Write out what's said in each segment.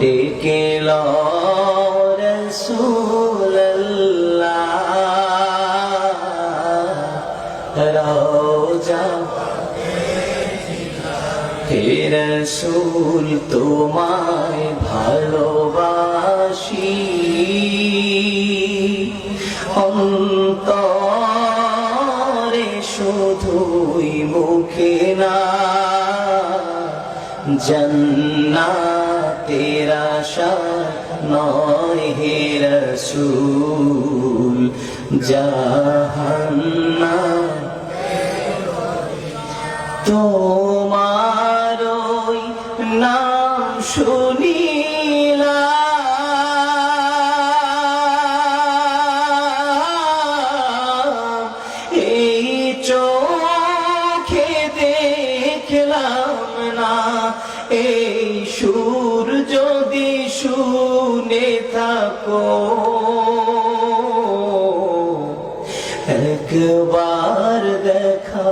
ডেকে রসুল তোমায় ভালোবাসি অন্তরে শুধুই মুখে না আশা নয় হে রসুল জাহান্না তোমার নাম শুনিলা না সুর যদি শুনে থাকো। একবার দেখা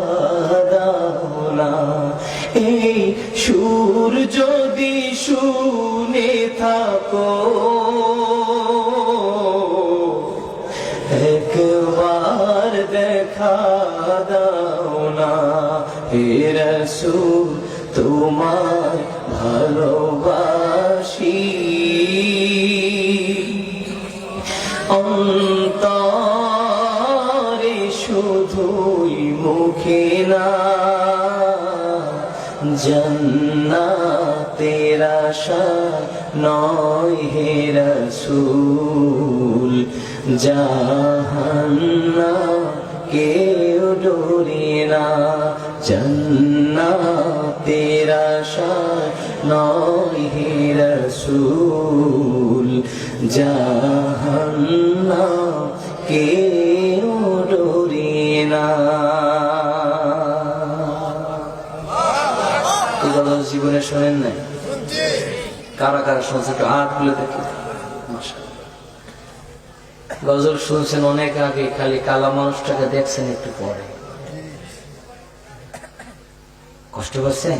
দাও না। এই সুর যদি শুনে থাকো। একবার দেখা দাও না। হে রসুল তোমার ভালোবাসি। অন্তরে শুধুই মুখে না, জন্নাতের আশা নয় হে রসুল। জাহান্না কেউ ডোরে না, জন্নাতের আশা নয় হে রসুল। জাহান্না কেউ ডোরে না। জীবনে শোনেন নাই? কারা কারা শুনছে একটু হাত খুলে দেখি। গজল শুনছেন অনেক আগে, খালি কালা মানুষটাকে দেখছেন একটু পরে। কষ্ট পাচ্ছেন